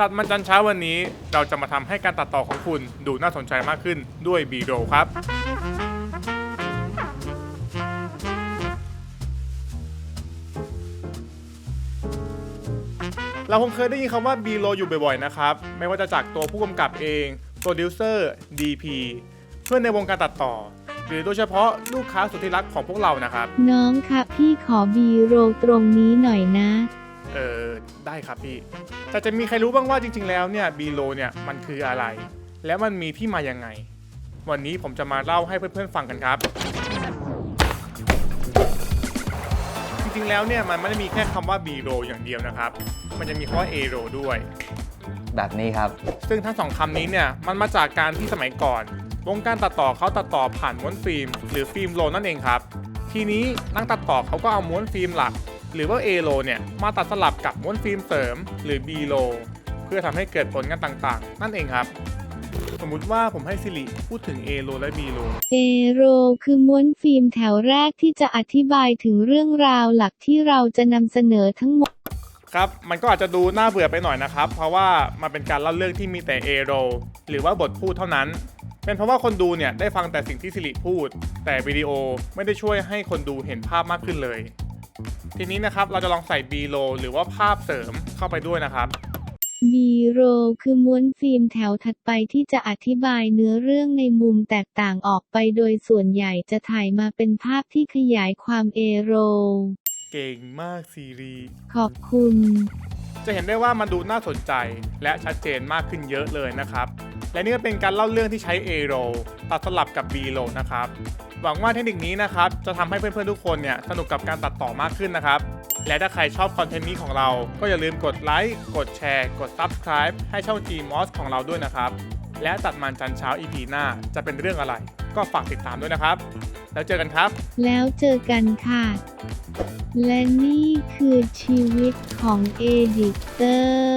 ตัดมันจันเช้าวันนี้เราจะมาทำให้การตัดต่อของคุณดูน่าสนใจมากขึ้นด้วย b ีโรครับ เราคงเคยได้ยินคำว่า b ีโรอยู่บ่อยๆนะครับ ไม่ว่าจะจากตัวผู้กำกับเองโปรดิวเซอร์ DP เพื่อนในวงการตัดต่อ หรือโดยเฉพาะลูกค้าสุดที่รักของพวกเรานะครับ น้องคะพี่ขอบีโรตรงนี้หน่อยนะ เออได้ครับพี่ แต่จะมีใครรู้บ้างว่าจริง ๆ แล้วเนี่ยบีโลเนี่ยมันคืออะไร แล้วมันมีที่มายังไง วันนี้ผมจะมาเล่าให้เพื่อนๆฟังกันครับ จริงๆแล้วเนี่ยมันไม่ได้มีแค่คำว่าบีโลอย่างเดียวนะครับ มันยังมีคำว่าเอโรด้วย แบบนี้ครับ ซึ่งทั้งสองคำนี้เนี่ยมันมาจากการที่สมัยก่อน วงการตัดต่อเขาตัดต่อผ่านม้วนฟิล์ม หรือฟิล์มโรลนั่นเองครับ ทีนี้นักตัดต่อเขาก็เอาม้วนฟิล์มหลัก หรือว่า A โรเนี่ยมาตัดสลับกับม้วนฟิล์มเสริม หรือ B โรเพื่อทำให้เกิดผลงานต่างๆ นั่นเองครับ สมมุติว่าผมให้ซิริพูดถึง A โรและ B โรเอโรคือม้วนฟิล์มแถวแรกที่จะอธิบายถึงเรื่องราวหลักที่เราจะนำเสนอทั้งหมดครับ มันก็อาจจะดูน่าเบื่อไปหน่อยนะครับ เพราะว่ามันเป็นการเล่าเรื่องที่มีแต่ A โรหรือว่าบทพูดเท่านั้น เป็นเพราะว่าคนดูเนี่ยได้ฟังแต่สิ่งที่สิริพูด แต่วิดีโอไม่ได้ช่วยให้คนดูเห็นภาพมากขึ้นเลย ทีนี้นะครับเราจะลองใส่ B โรหรือว่าภาพเสริมเข้าไปด้วยนะครับบีโรคือม้วนฟิล์มแถวถัดไปที่จะอธิบายเนื้อเรื่องในมุมแตกต่างออกไปโดยส่วนใหญ่จะถ่ายมาเป็นภาพที่ขยายความเอโรเก่งมากซีรีส์ขอบคุณ จะเห็นได้ว่ามันดูน่าสนใจและชัดเจนมากขึ้นเยอะเลยนะครับ และนี่ก็เป็นการเล่าเรื่องที่ใช้ A roll ตัดสลับกับ B roll นะครับ หวังว่าเทคนิคนี้นะครับจะทำให้เพื่อนๆทุกคนเนี่ยสนุกกับการตัดต่อมากขึ้นนะครับ และถ้าใครชอบคอนเทนต์นี้ของเรา ก็อย่าลืมกดไลค์ กดแชร์ กด Subscribe ให้ช่อง GMOS ของเราด้วยนะครับ และตัดมันจันเช้า EP หน้าจะเป็นเรื่องอะไร ก็ฝากติดตามด้วยนะครับ แล้วเจอกันครับ แล้วเจอกันค่ะ และนี่คือชีวิตของเอดิเตอร์